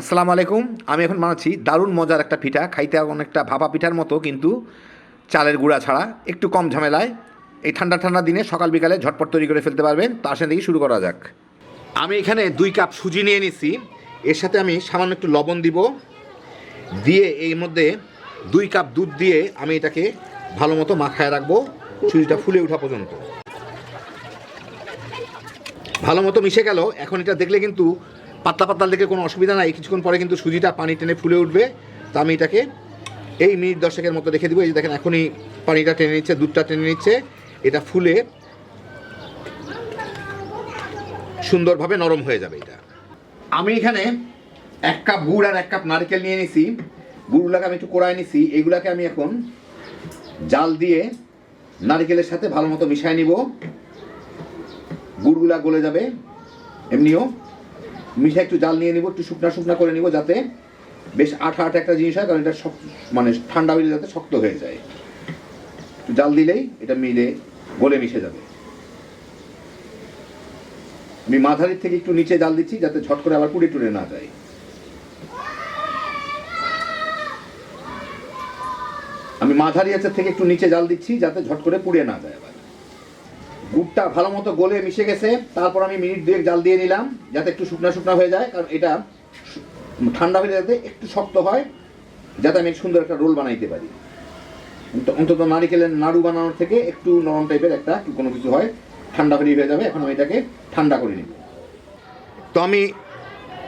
আসসালামু আলাইকুম। আমি এখন বানাচ্ছি দারুণ মজার একটা পিঠা। খাইতে অনেকটা ভাপা পিঠার মতো, কিন্তু চালের গুঁড়া ছাড়া। একটু কম ঝামেলায়। এই ঠান্ডা ঠান্ডা দিনে সকাল বিকালে ঝটপট তৈরি করে ফেলতে পারবেন। তার সাথে শুরু করা যাক। আমি এখানে দুই কাপ সুজি নিয়ে নিছি। এর সাথে আমি সামান্য একটু লবণ দিব। দিয়ে এই মধ্যে দুই কাপ দুধ দিয়ে আমি এটাকে ভালো মতো মাখায় রাখব। সুজিটা ফুলে ওঠা পর্যন্ত। ভালো মতো মিশে গেল। এখন এটা দেখলে কিন্তু পাতলা পাতলা দেখে কোনো অসুবিধা নাই। কিছুক্ষণ পরে কিন্তু সুজিটা পানি টেনে ফুলে উঠবে। তো আমি এটাকে এই মিনিট দশেকের মতো রেখে দিব। এই যে দেখেন, এখনই পানিটা টেনে নিচ্ছে, দুধটা টেনে নিচ্ছে। এটা ফুলে সুন্দরভাবে নরম হয়ে যাবে এটা। আমি এখানে এক কাপ গুড় আর এক কাপ নারকেল নিয়ে নিছি। গুড়গুলোকে আমি একটু কোড়ায় নিছি। এইগুলাকে আমি এখন জাল দিয়ে নারকেলের সাথে ভালো মতো মিশায় নিব। গুড়গুলা গলে যাবে। এমনিও মিঠা একটু জাল নিয়ে নিব, একটু শুকনা শুকনা করে নিব যাতে বেশ আঠা আঠা একটা জিনিস হয়, কারণ এটা শক্ত মানে ঠান্ডা হলে যাতে শক্ত হয়ে যায়। একটু জাল দিলেই এটা মিলে, গলে মিশে যাবে। আমি মাঝারির থেকে একটু নিচে জাল দিচ্ছি যাতে ঝট করে আবার পুড়ে টুড়ে না যায়। আমি মাঝারি আছে থেকে একটু নিচে জাল দিচ্ছি যাতে ঝট করে পুড়ে না যায় আবার। গুড়টা ভালো মতো গলে মিশে গেছে। তারপর আমি মিনিট দুয়েক জাল দিয়ে নিলাম, যাতে একটু শুকনা শুকনা হয়ে যায়, কারণ এটা ঠান্ডা হলে যাতে একটু শক্ত হয়, যাতে আমি সুন্দর একটা রোল বানাইতে পারি। অন্ত- অন্তত নারিকেলের নাড়ু বানানোর থেকে একটু নরম টাইপের একটা কোনো কিছু হয়, ঠান্ডা হলেই হয়ে যাবে। এখন আমি এটাকে ঠান্ডা করে নিব। তো আমি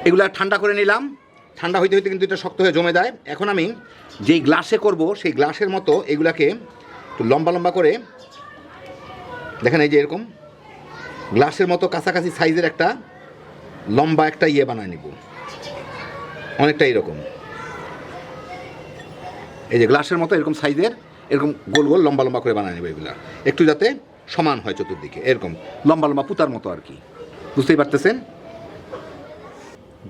এগুলা ঠান্ডা করে নিলাম। ঠান্ডা হইতে হইতে কিন্তু এটা শক্ত হয়ে জমে যায়। এখন আমি যেই গ্লাসে করব, সেই গ্লাসের মতো এগুলাকে একটু লম্বা লম্বা করে দেখেন এই যে এরকম, গ্লাসের মতো কাছাকাছি সাইজের একটা লম্বা একটা ইয়ে বানায় নিব। অনেকটা এরকম। এই যে গ্লাসের মতো এরকম সাইজের, এরকম গোল গোল লম্বা লম্বা করে বানায় নেবে এগুলা। একটু যাতে সমান হয় চতুর্দিকে, এরকম লম্বা লম্বা পুতার মতো আর কি। বুঝতেই পারতেছেন?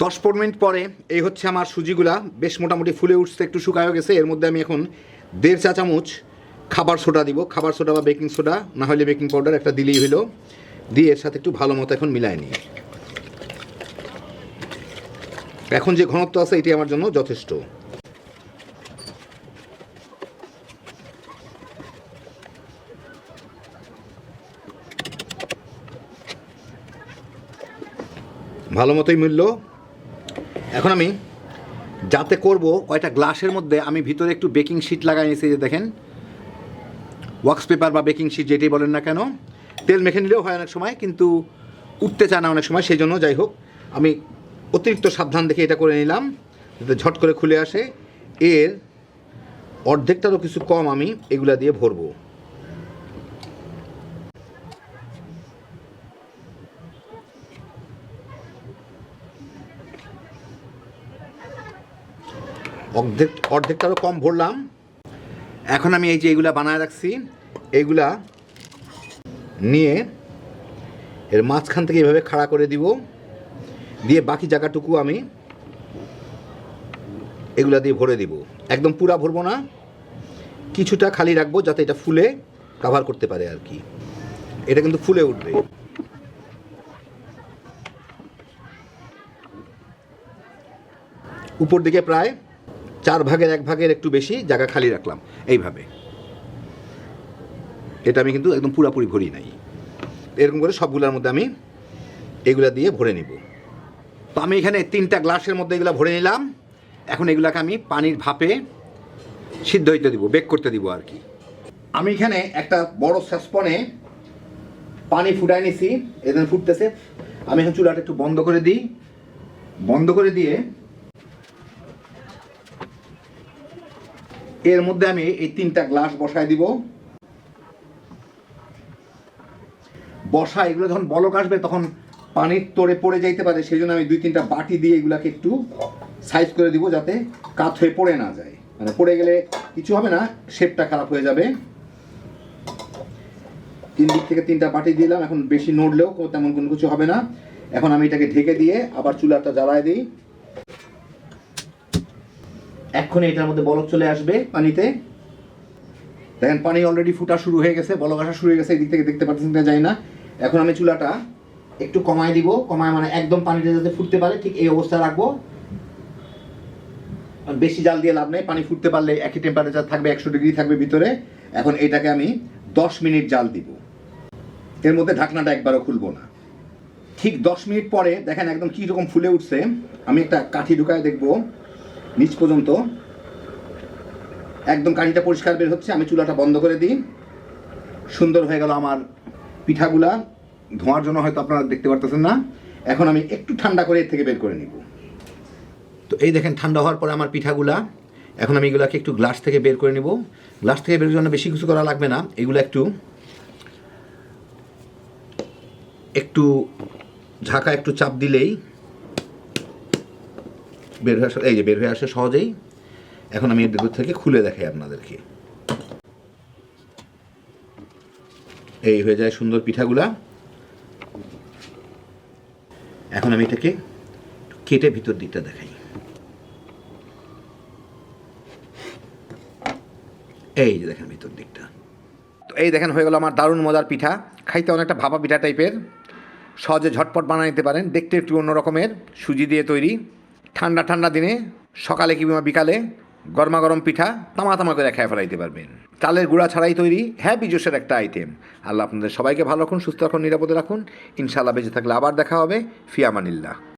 দশ পনেরো মিনিট পরে এই হচ্ছে আমার সুজিগুলা, বেশ মোটামুটি ফুলে উঠছে, একটু শুকায়ও গেছে। এর মধ্যে আমি এখন দেড় চা চামচ খাবার সোডা দিব। খাবার সোডা বা বেকিং সোডা, না হলে বেকিং পাউডার একটা দিলেই হলো। দিয়ে এর সাথে একটু ভালো মতো এখন মিলায় নিই। এখন যে ঘনত্ব আছে, এটি আমার জন্য যথেষ্ট। ভালো মতোই মিলল। এখন আমি যাতে করব, কয়টা গ্লাসের মধ্যে আমি ভিতরে একটু বেকিং শিট লাগাই নিয়েছি যে দেখেন। ওয়াক্স পেপার বা বেকিং শিট যেটি বলেন না কেন, তেল মেখে নিলেও হয় অনেক সময়, কিন্তু উঠতে চায় না অনেক সময় সেই জন্য যাই হোক, আমি অতিরিক্ত সাবধান দেখে এটা করে নিলাম, যাতে ঝট করে খুলে আসে। এর অর্ধেকটারও কিছু কম আমি এগুলা দিয়ে ভরবো। অর্ধেক, অর্ধেকটারও কম ভরলাম। এখন আমি এই যে এইগুলা বানায় রাখছি এইগুলা নিয়ে এর মাঝখান থেকে এভাবে খাড়া করে দিব। দিয়ে বাকি জায়গাটুকু আমি এগুলা দিয়ে ভরে দিব। একদম পুরা ভরবো না। কিছুটা খালি রাখব যাতে এটা ফুলে কাভার করতে পারে আর কি। এটা কিন্তু ফুলে উঠবে। উপর দিকে প্রায় চার ভাগের এক ভাগের একটু বেশি জায়গা খালি রাখলাম। এইভাবে। এটা আমি কিন্তু একদম পুরাপুরি ভরি নাই। এরকম করে সবগুলোর মধ্যে আমি এগুলা দিয়ে ভরে নিব। তো আমি এখানে তিনটা গ্লাসের মধ্যে এগুলো ভরে নিলাম। এখন এগুলাকে আমি পানির ভাপে সিদ্ধ হইতে দিব, বেক করতে দিব আর কি। আমি এখানে একটা বড় সসপনে পানি ফুটাই নিছি এখানে ফুটতেছে। আমি এখন চুলাটা একটু বন্ধ করে দিই। বন্ধ করে দিয়ে এর মধ্যে আমি এই তিনটা গ্লাস বসায় দিব। বসা, এগুলো যখন বলক আসবে, তখন পানির তোড়ে পড়ে যাইতে পারে। সেই জন্য আমি দুই তিনটা বাটি দিয়ে এগুলাকে একটু সাইজ করে দিব যাতে কাত হয়ে পড়ে না যায়। মানে পড়ে গেলে কিছু হবে না শেপটা খারাপ হয়ে যাবে। তিন দিক থেকে তিনটা বাটি দিলাম, এখন বেশি নড়লেও তেমন কোনো কিছু হবে না। এখন আমি এটাকে ঢেকে দিয়ে আবার চুলাটা জ্বালায় দিই। এখন এটার মধ্যে বলক চলে আসবে পানিতে। দেখেন, পানি অলরেডি ফুটা শুরু হয়ে গেছে, বলক আসা শুরু হয়ে গেছে, এদিক থেকে দেখতে পাচ্ছেন জানি না। এখন আমি চুলাটা একটু কমায় দিব, কমায় মানে একদম পানিটা যাতে ফুটতে পারে, ঠিক এই অবস্থা রাখব। বেশি জাল দিয়ে লাভ নেই, পানি ফুটতে পারলে একই টেম্পারেচার থাকবে, একশো ডিগ্রি থাকবে ভিতরে। এখন এটাকে আমি দশ মিনিট জাল দিব। এর মধ্যে ঢাকনাটা একবারও খুলবো না। ঠিক দশ মিনিট পরে দেখেন একদম রকম ফুলে উঠছে। আমি একটা কাঠি ঢুকায় দেখব, নিচ পর্যন্ত। একদম কাঠিটা পরিষ্কার বের হচ্ছে, আমি চুলাটা বন্ধ করে দিই। সুন্দর হয়ে গেল আমার পিঠাগুলা ধোঁয়ার জন্য হয়তো আপনারা দেখতে পারতেছেন না। এখন আমি একটু ঠান্ডা করে এর থেকে বের করে নিব। তো এই দেখেন, ঠান্ডা হওয়ার পরে আমার পিঠাগুলা। এখন আমি এগুলাকে একটু গ্লাস থেকে বের করে নিব। গ্লাস থেকে বের জন্য বেশি কিছু করা লাগবে না। এগুলো একটু একটু ঝাঁকা, একটু চাপ দিলেই বের হয়ে আসে এই যে বের হয়ে আসে সহজেই। এখন আমি এর থেকে খুলে দেখাই আপনাদেরকে। এই হয়ে যায় সুন্দর পিঠাগুলা। এখন আমি এটাকে কেটে ভিতর দিকটা দেখাই। এই যে দেখেন ভিতর দিকটা। তো এই দেখেন হয়ে গেল আমার দারুণ মজার পিঠা। খাইতে অনেকটা ভাপা পিঠা টাইপের। সহজে ঝটপট বানিয়ে নিতে পারেন। দেখতে একটু অন্য রকমের সুজি দিয়ে তৈরি। ঠান্ডা ঠান্ডা দিনে সকালে কিংবা বিকালে গরমা গরম পিঠা তামা তামা করে খেয়ে ফেলাইতে পারবেন। চালের গুঁড়া ছাড়াই তৈরি হ্যাঁ বিজোসের একটা আইটেম আল্লাহ আপনাদের সবাইকে ভালো রাখুন, সুস্থ রাখুন, নিরাপদে রাখুন। ইনশাআল্লাহ বেঁচে থাকলে আবার দেখা হবে। ফিয়ামানিল্লাহ।